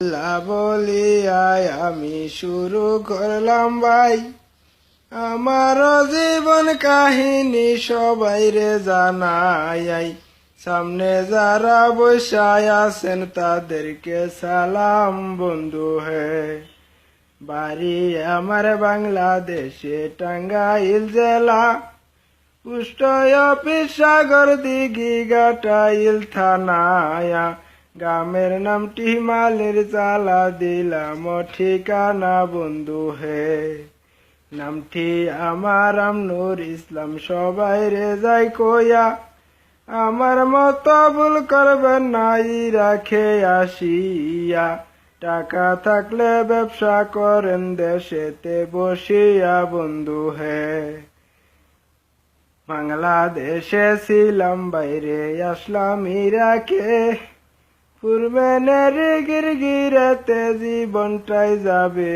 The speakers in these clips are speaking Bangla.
আল্লাহ আমি শুরু করলাম ভাই। আমার জীবন কাহিনী সবাই রে জানাই। সামনে যারা বসায় আছেন তাদেরকে সালাম, বন্ধু হে। বাড়ি আমার বাংলাদেশে টাঙ্গাইল জেলা। পুষ্ট অফিস সাগর দিঘি গাটাইল থানায়া। গ্রামের নামটি মালের চালা দিলাম ঠিকানা বন্ধু হে। নামটি আমার আমনুর ইসলাম, সবাই রে যাই কইয়া। আমার মত ভুল করবেন নাই রাখে আসিয়া। টাকা থাকলে ব্যবসা করেন দেশেতে, বসিয়া বন্ধু হে। বাংলাদেশে ছিলাম বাইরে, আসলাম ইরাকে। পূর্বেনের গিরগিরেতে জীবনটাই যাবে।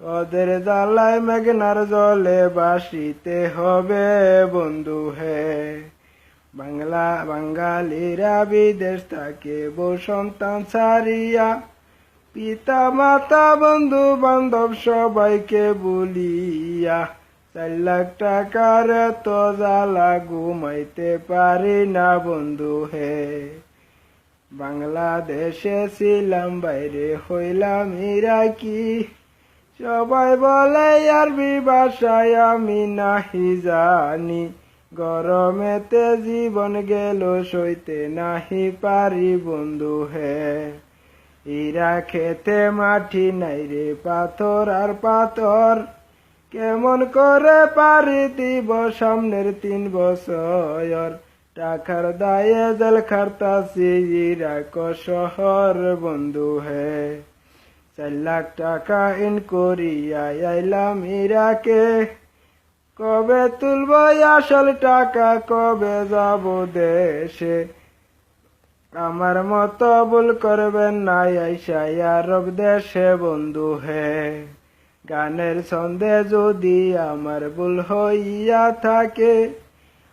ওদের জ্বালায় মেঘনার জলে বাসিতে হবে বন্ধু হে। বাংলা, বাঙালিরা বিদেশ থাকে, বউ সন্তান ছাড়িয়া পিতা মাতা বন্ধু বান্ধব সবাইকে বলিয়া চার লাখ টাকার তো জ্বালা ঘুমাইতে পারি না বন্ধু হে। বাংলাদেশে ছিলাম, বাইরে হইলাম ইরাকি। সবাই বলে আরবি ভাষায় আমি নাহি জানি। গরমেতে জীবন গেল, সইতে নাহি পারি, বন্ধু হে। ইরা খেতে মাটি নাই রে, পাথর আর পাথর। কেমন করে পারি দিব সামনের তিন বছর? টাকার দায়ে জল খারতাছি ইরাক শহর বন্ধু হে। চার লাখ টাকা ইন করিয়া আইলাম ইরাকে। কবে তুলব আসল টাকা, কবে যাব দেশে? আমার মতো ভুল করবেন নাই আইসাই আরব দেশে বন্ধু হে। গানের ছন্দে যদি আমার ভুল হইয়া থাকে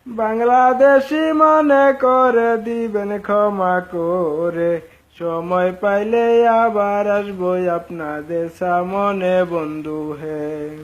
বাংলাদেশি মনে করে দিবেন ক্ষমা করে। সময় পাইলে আবার আসব আপনাদের সামনে বন্ধু হে।